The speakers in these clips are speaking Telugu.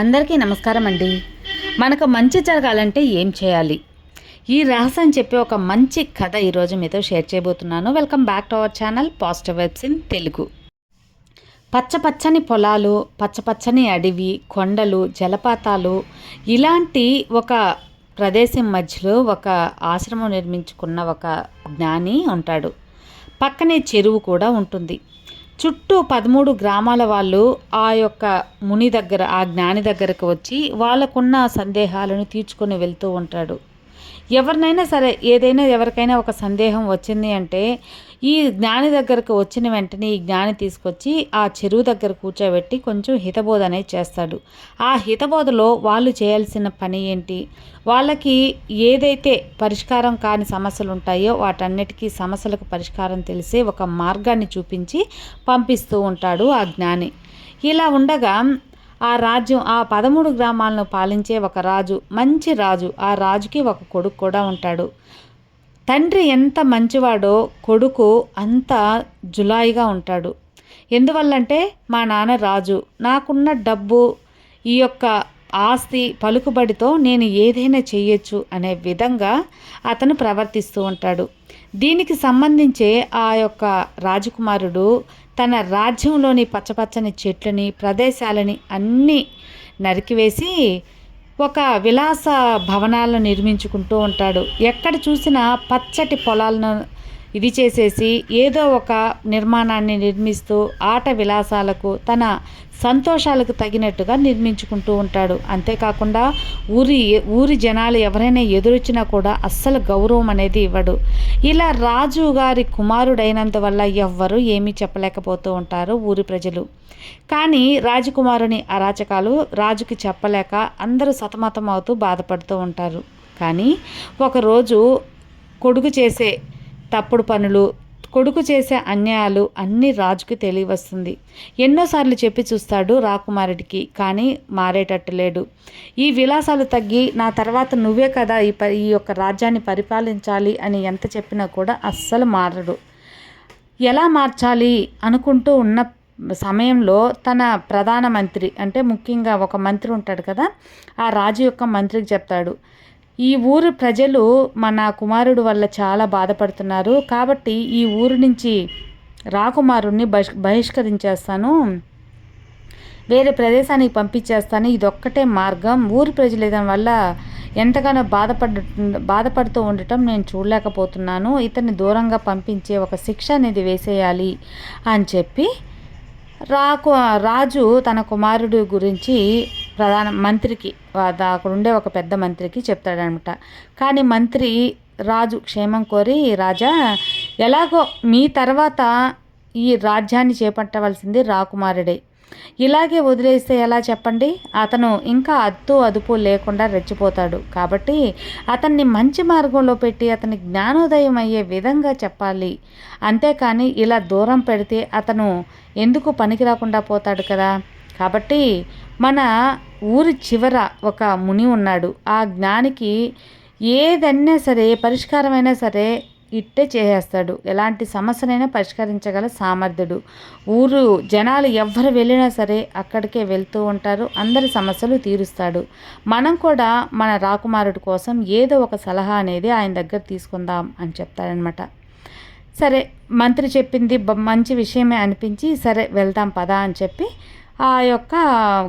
అందరికీ నమస్కారం అండి మనకు మంచి జరగాలంటే ఏం చేయాలి? ఈ రహస్యం చెప్పే ఒక మంచి కథ ఈరోజు మీతో షేర్ చేయబోతున్నాను. Welcome back to our channel positive vibes in Telugu. పచ్చపచ్చని పొలాలు పచ్చపచ్చని అడవి కొండలు జలపాతాలు ఇలాంటి ఒక ప్రదేశం మధ్యలో ఒక ఆశ్రమం నిర్మించుకున్న ఒక జ్ఞాని ఉంటాడు. పక్కనే చెరువు కూడా ఉంటుంది. చుట్టూ పదమూడు గ్రామాల వాళ్ళు ఆ యొక్క ముని దగ్గర ఆ జ్ఞాని దగ్గరకు వచ్చి వాళ్ళకున్న సందేహాలను తీర్చుకొని వెళ్తూ ఉంటాడు. ఎవరినైనా సరే ఏదైనా ఎవరికైనా ఒక సందేహం వచ్చింది అంటే ఈ జ్ఞాని దగ్గరకు వచ్చిన వెంటనే ఈ జ్ఞాని తీసుకొచ్చి ఆ చెరువు దగ్గర కూర్చోబెట్టి కొంచెం హితబోధ అనేది చేస్తాడు. ఆ హితబోధలో వాళ్ళు చేయాల్సిన పని ఏంటి? వాళ్ళకి ఏదైతే పరిష్కారం కాని సమస్యలు ఉంటాయో వాటన్నిటికీ సమస్యలకు పరిష్కారం తెలిసే ఒక మార్గాన్ని చూపించి పంపిస్తూ ఉంటాడు ఆ జ్ఞాని. ఇలా ఉండగా ఆ రాజ్యం ఆ పదమూడు గ్రామాలను పాలించే ఒక రాజు మంచి రాజు ఆ రాజుకి ఒక కొడుకు కూడా ఉంటాడు. తండ్రి ఎంత మంచివాడో కొడుకు అంత జులాయిగా ఉంటాడు. ఎందువల్లంటే మా నాన్న రాజు. నాకున్న డబ్బు ఈ యొక్క ఆస్తి పలుకుబడితో నేను ఏదైనా చేయొచ్చు అనే విధంగా అతను ప్రవర్తిస్తూ ఉంటాడు. దీనికి సంబంధించే ఆ యొక్క రాజకుమారుడు తన రాజ్యంలోని పచ్చపచ్చని చెట్లని ప్రదేశాలని అన్నీ నరికివేసి ఒక విలాస భవనాలను నిర్మించుకుంటూ ఉంటాడు. ఎక్కడ చూసినా పచ్చటి పొలాలను ఇది చేసేసి ఏదో ఒక నిర్మాణాన్ని నిర్మిస్తూ ఆట విలాసాలకు తన సంతోషాలకు తగినట్టుగా నిర్మించుకుంటూ ఉంటాడు. అంతేకాకుండా ఊరి ఊరి జనాలు ఎవరైనా ఎదురొచ్చినా కూడా అస్సలు గౌరవం అనేది ఇవ్వడు. ఇలా రాజు గారి కుమారుడైనంత వల్ల ఎవ్వరూ ఏమీ చెప్పలేకపోతూ ఉంటారు ఊరి ప్రజలు. కానీ రాజకుమారుని అరాచకాలు రాజుకి చెప్పలేక అందరూ సతమతం అవుతూ బాధపడుతూ ఉంటారు. కానీ ఒకరోజు కొడుకు చేసే తప్పుడు పనులు కొడుకు చేసే అన్యాయాలు అన్నీ రాజుకి తెలియవస్తుంది. ఎన్నోసార్లు చెప్పి చూస్తాడు రాకుమారుడికి కానీ మారేటట్టు లేడు. ఈ విలాసాలు తగ్గి నా తర్వాత నువ్వే కదా ఈ ప ఈ యొక్క రాజ్యాన్ని పరిపాలించాలి అని ఎంత చెప్పినా కూడా అస్సలు మారడు. ఎలా మార్చాలి అనుకుంటూ ఉన్న సమయంలో తన ప్రధానమంత్రి అంటే ముఖ్యంగా ఒక మంత్రి ఉంటాడు కదా ఆ రాజు యొక్క మంత్రికి చెప్తాడు. ఈ ఊరు ప్రజలు మన కుమారుడు వల్ల చాలా బాధపడుతున్నారు. కాబట్టి ఈ ఊరు నుంచి రాకుమారుణ్ణి బహి బహిష్కరించేస్తాను. వేరే ప్రదేశానికి పంపించేస్తాను. ఇదొక్కటే మార్గం. ఊరి ప్రజలు ఇదని వల్ల ఎంతగానో బాధపడ బాధపడుతూ ఉండటం నేను చూడలేకపోతున్నాను. ఇతన్ని దూరంగా పంపించే ఒక శిక్ష అనేది వేసేయాలి అని చెప్పి రాకు రాజు తన కుమారుడు గురించి ప్రధాన మంత్రికి అక్కడ ఉండే ఒక పెద్ద మంత్రికి చెప్తాడనమాట కానీ మంత్రి రాజు క్షేమం కోరి రాజా ఎలాగో మీ తర్వాత ఈ రాజ్యాన్ని చేపట్టవలసింది రాకుమారుడే. ఇలాగే వదిలేస్తే ఎలా చెప్పండి? అతను ఇంకా అద్దు అదుపు లేకుండా రెచ్చిపోతాడు. కాబట్టి అతన్ని మంచి మార్గంలో పెట్టి అతని జ్ఞానోదయం అయ్యే విధంగా చెప్పాలి. అంతేకాని ఇలా దూరం పెడితే అతను ఎందుకు పనికి రాకుండా పోతాడు కదా? కాబట్టి మన ఊరి చివర ఒక ముని ఉన్నాడు. ఆ జ్ఞానికి ఏదైనా సరే పరిష్కారమైనా సరే ఇట్టే చేసేస్తాడు. ఎలాంటి సమస్యనైనా పరిష్కరించగల సామర్థ్యుడు. ఊరు జనాలు ఎవరు వెళ్ళినా సరే అక్కడికే వెళ్తూ ఉంటారు. అందరి సమస్యలు తీరుస్తాడు. మనం కూడా మన రాకుమారుడి కోసం ఏదో ఒక సలహా అనేది ఆయన దగ్గర తీసుకుందాం అని చెప్తాడనమాట సరే మంత్రి చెప్పింది మంచి విషయమే అనిపించి సరే వెళ్దాం పదా అని చెప్పి ఆ యొక్క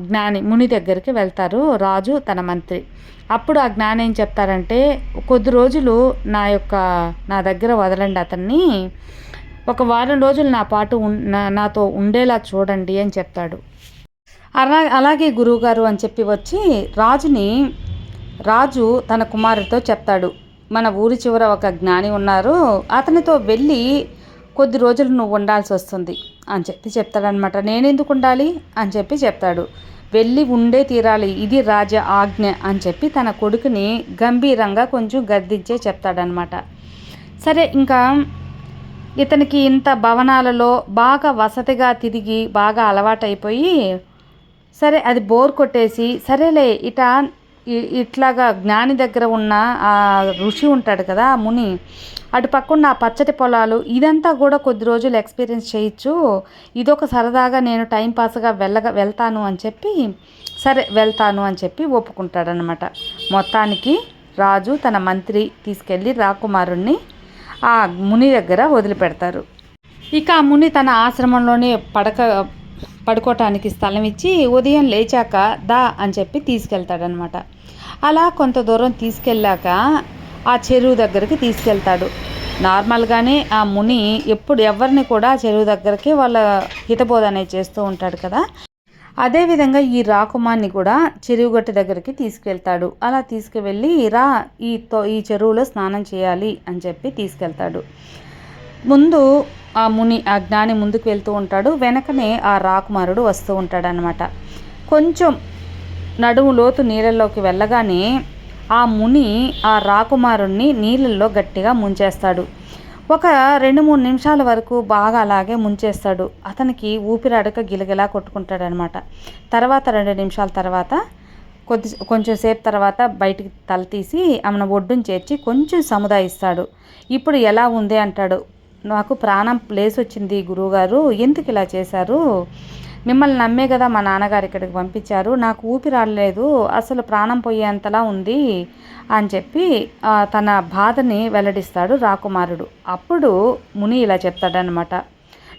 జ్ఞాని ముని దగ్గరికి వెళ్తారు రాజు తన మంత్రి. అప్పుడు ఆ జ్ఞాని ఏం చెప్తారంటే కొద్ది రోజులు నా యొక్క నా దగ్గర వదలండి అతన్ని. ఒక వారం రోజులు నా పాటు నాతో ఉండేలా చూడండి అని చెప్తాడు. అలా అలాగే గురువుగారు అని చెప్పి వచ్చి రాజుని రాజు తన కుమారుడితో చెప్తాడు. మన ఊరి చివర ఒక జ్ఞాని ఉన్నారు. అతనితో వెళ్ళి కొద్ది రోజులు నువ్వు ఉండాల్సి వస్తుంది. అని చెప్పి చెప్తాడనమాట నేనెందుకు ఉండాలి? అని చెప్పి చెప్తాడు. వెళ్ళి ఉండే తీరాలి. ఇది రాజ ఆజ్ఞ అని చెప్పి తన కొడుకుని గంభీరంగా కొంచెం గద్దించే చెప్తాడనమాట సరే ఇంకా ఇతనికి ఇంత భవనాలలో బాగా వసతిగా తిరిగి బాగా అలవాటైపోయి సరే అది బోర్ కొట్టేసి సరేలే ఇట ఇట్లాగా జ్ఞాని దగ్గర ఉన్న ఆ ఋషి ఉంటాడు కదా ఆ ముని అటు పక్కన ఆ పచ్చటి పొలాలు ఇదంతా కూడా కొద్ది రోజులు ఎక్స్పీరియన్స్ చేయొచ్చు. ఇదొక సరదాగా నేను టైంపాస్గా వెళ్ళగా వెళ్తాను అని చెప్పి సరే వెళ్తాను అని చెప్పి ఒప్పుకుంటాడనమాట మొత్తానికి రాజు తన మంత్రి తీసుకెళ్ళి రాకుమారుణ్ణి ఆ ముని దగ్గర వదిలిపెడతారు. ఇక ఆ ముని తన ఆశ్రమంలోనే పడక పడుకోవటానికి స్థలం ఇచ్చి ఉదయం లేచాక దా అని చెప్పి తీసుకెళ్తాడనమాట అలా కొంత దూరం తీసుకెళ్ళాక ఆ చెరువు దగ్గరికి తీసుకెళ్తాడు. నార్మల్గానే ఆ ముని ఎప్పుడు ఎవరిని కూడా ఆ చెరువు దగ్గరికి వాళ్ళ హితబోధ అనేది చేస్తూ ఉంటాడు కదా. అదేవిధంగా ఈ రాకుమార్ని కూడా చెరువు గట్టు దగ్గరికి తీసుకెళ్తాడు. అలా తీసుకువెళ్ళి రా ఈ తో ఈ చెరువులో స్నానం చేయాలి అని చెప్పి తీసుకెళ్తాడు. ముందు ఆ ముని ఆ జ్ఞాని ముందుకు వెళ్తూ ఉంటాడు. వెనకనే ఆ రాకుమారుడు వస్తూ ఉంటాడనమాట కొంచెం నడుము లోతు నీళ్ళల్లోకి వెళ్ళగానే ఆ ముని ఆ రాకుమారుణ్ణి నీళ్ళల్లో గట్టిగా ముంచేస్తాడు. ఒక రెండు మూడు నిమిషాల వరకు బాగా అలాగే ముంచేస్తాడు. అతనికి ఊపిరాడక గిలగిలా కొట్టుకుంటాడనమాట. తర్వాత రెండు నిమిషాల తర్వాత కొద్ది కొంచెం సేపు తర్వాత బయటికి తల తీసి ఆమెను ఒడ్డును చేర్చి కొంచెం సముదాయిస్తాడు. ఇప్పుడు ఎలా ఉంది? అంటాడు. నాకు ప్రాణం ప్లేస్ వచ్చింది గురువుగారు. ఎందుకు ఇలా చేశారు? మిమ్మల్ని నమ్మే కదా మా నాన్నగారు ఇక్కడికి పంపించారు. నాకు ఊపి రాలేదు. అసలు ప్రాణం పోయేంతలా ఉంది అని చెప్పి తన బాధని వెల్లడిస్తాడు రాకుమారుడు. అప్పుడు ముని ఇలా చెప్తాడనమాట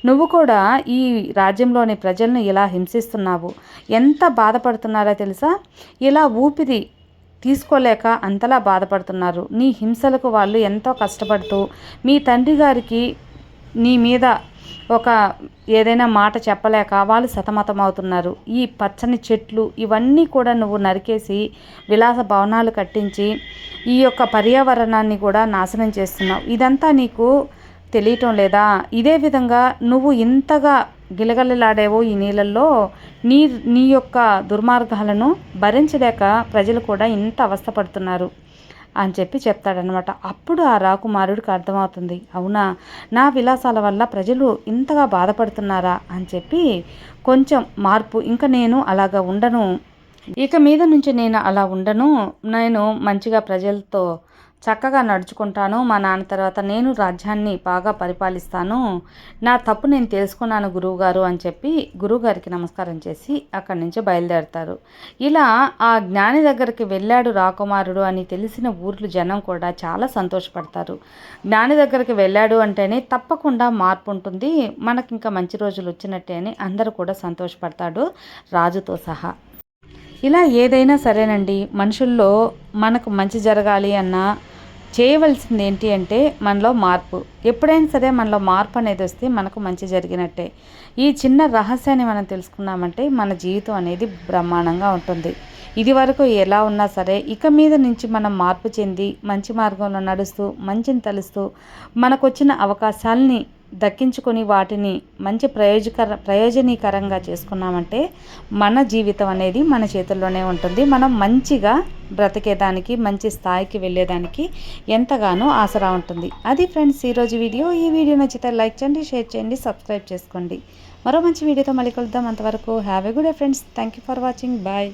నువ్వు కూడా ఈ రాజ్యంలోని ప్రజలను ఇలా హింసిస్తున్నావు. ఎంత బాధపడుతున్నారో తెలుసా? ఇలా ఊపిరి తీసుకోలేక అంతలా బాధపడుతున్నారు. నీ హింసలకు వాళ్ళు ఎంతో కష్టపడుతూ మీ తండ్రి గారికి నీ మీద ఒక ఏదైనా మాట చెప్పలేక వాళ్ళు సతమతమవుతున్నారు. ఈ పచ్చని చెట్లు ఇవన్నీ కూడా నువ్వు నరికేసి విలాస భవనాలు కట్టించి ఈ యొక్క పర్యావరణాన్ని కూడా నాశనం చేస్తున్నావు. ఇదంతా నీకు తెలియటం లేదా? ఇదే విధంగా నువ్వు ఇంతగా గిలగలలాడేవో ఈ నీళ్ళల్లో నీ నీ యొక్క దుర్మార్గాలను భరించలేక ప్రజలు కూడా ఇంత అవస్థపడుతున్నారు. అని చెప్పి చెప్తాడనమాట అప్పుడు ఆ రాకుమారుడికి అర్థమవుతుంది. అవునా? నా విలాసాల వల్ల ప్రజలు ఇంతగా బాధపడుతున్నారా? అని చెప్పి కొంచెం మార్పు. ఇంకా నేను అలాగా ఉండను. ఇక మీద నుంచి నేను అలా ఉండను. నేను మంచిగా ప్రజలతో చక్కగా నడుచుకుంటాను. మా నాన్న తర్వాత నేను రాజ్యాన్ని బాగా పరిపాలిస్తాను. నా తప్పు నేను తెలుసుకున్నాను గురువుగారు అని చెప్పి గురువుగారికి నమస్కారం చేసి అక్కడి నుంచి బయలుదేరతారు. ఇలా ఆ జ్ఞాని దగ్గరికి వెళ్ళాడు రాకుమారుడు అని తెలిసిన ఊర్లు జనం కూడా చాలా సంతోషపడతారు. జ్ఞాని దగ్గరికి వెళ్ళాడు అంటేనే తప్పకుండా మార్పు ఉంటుంది. మనకి ఇంకా మంచి రోజులు వచ్చినట్టే అని అందరూ కూడా సంతోషపడతాడు రాజుతో సహా. ఇలా ఏదైనా సరేనండి మనుషుల్లో మనకు మంచి జరగాలి అన్నా చేయవలసింది ఏంటి అంటే మనలో మార్పు. ఎప్పుడైనా సరే మనలో మార్పు అనేది వస్తే మనకు మంచి జరిగినట్టే. ఈ చిన్న రహస్యాన్ని మనం తెలుసుకున్నామంటే మన జీవితం అనేది బ్రహ్మాండంగా ఉంటుంది. ఇది వరకు ఎలా ఉన్నా సరే ఇక మీద నుంచి మనం మార్పు చెంది మంచి మార్గంలో నడుస్తూ మంచిని తలుస్తూ మనకు వచ్చిన అవకాశాలని దక్కించుకొని వాటిని మంచి ప్రయోజకర ప్రయోజనీకరంగా చేసుకున్నామంటే మన జీవితం అనేది మన చేతుల్లోనే ఉంటుంది. మనం మంచిగా బ్రతికేదానికి మంచి స్థాయికి వెళ్ళేదానికి ఎంతగానో ఆసరా ఉంటుంది. అది ఫ్రెండ్స్ ఈరోజు వీడియో. ఈ వీడియో నచ్చితే లైక్ చేయండి షేర్ చేయండి సబ్స్క్రైబ్ చేసుకోండి. మరో మంచి వీడియోతో మళ్ళీ కలుద్దాం. అంతవరకు have a good friends. Thank you for watching. Bye.